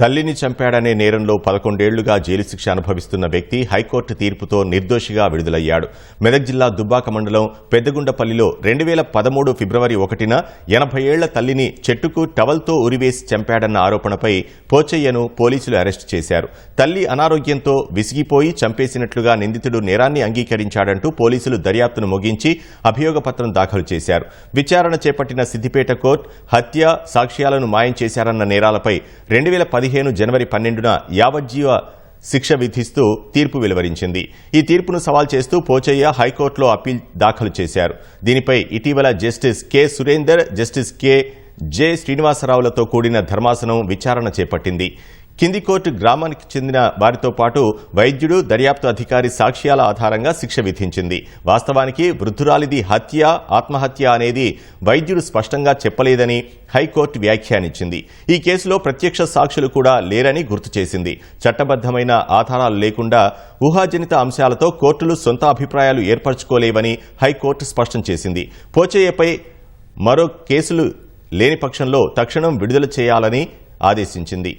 తల్లిని చంపాడనే నేరంలో పదకొండేళ్ళుగా జైలు శిక్ష అనుభవిస్తున్న వ్యక్తి హైకోర్టు తీర్పుతో నిర్దోషిగా విడుదలయ్యాడు. మెదక్ జిల్లా దుబ్బాక మండలం పెద్దగుండపల్లిలో రెండు వేల పదమూడు ఫిబ్రవరి ఒకటిన ఎనభై ఏళ్ళ తల్లిని చెట్టుకు టవల్తో ఉరివేసి చంపాడన్న ఆరోపణపై పోచయ్యను పోలీసులు అరెస్టు చేశారు. తల్లి అనారోగ్యంతో విసిగిపోయి చంపేసినట్లుగా నిందితుడు నేరాన్ని అంగీకరించాడంటూ పోలీసులు దర్యాప్తును ముగించి అభియోగపత్రం దాఖలు చేశారు. విచారణ చేపట్టిన సిద్దిపేట కోర్టు హత్య సాక్ష్యాలను మాయం చేశారన్న నేరాలపై రెండు వేల పదిహేను జనవరి పన్నెండున యావజ్జీవ శిక్ష విధిస్తూ తీర్పు వెలువరించింది. ఈ తీర్పును సవాల్ చేస్తూ పోచయ్య హైకోర్టులో అప్పీల్ దాఖలు చేశారు. దీనిపై ఇటీవల justice K. Surender justice K. J. శ్రీనివాసరావులతో కూడిన ధర్మాసనం విచారణ చేపట్టింది. కింది కోర్టు గ్రామానికి చెందిన వారితో పాటు వైద్యుడు దర్యాప్తు అధికారి సాక్ష్యాల ఆధారంగా శిక్ష విధించింది. వాస్తవానికి వృద్ధురాలిది హత్య ఆత్మహత్య అనేది వైద్యుడు స్పష్టంగా చెప్పలేదని హైకోర్టు వ్యాఖ్యానించింది. ఈ కేసులో ప్రత్యక్ష సాక్షులు కూడా లేరని గుర్తు చేసింది. చట్టబద్దమైన ఆధారాలు లేకుండా ఊహాజనిత అంశాలతో కోర్టులు సొంత అభిప్రాయాలు ఏర్పరచుకోలేవని హైకోర్టు స్పష్టం చేసింది. పోచయ్యపై మరో కేసులు లేని పక్షంలో తక్షణం విడుదల చేయాలని ఆదేశించింది.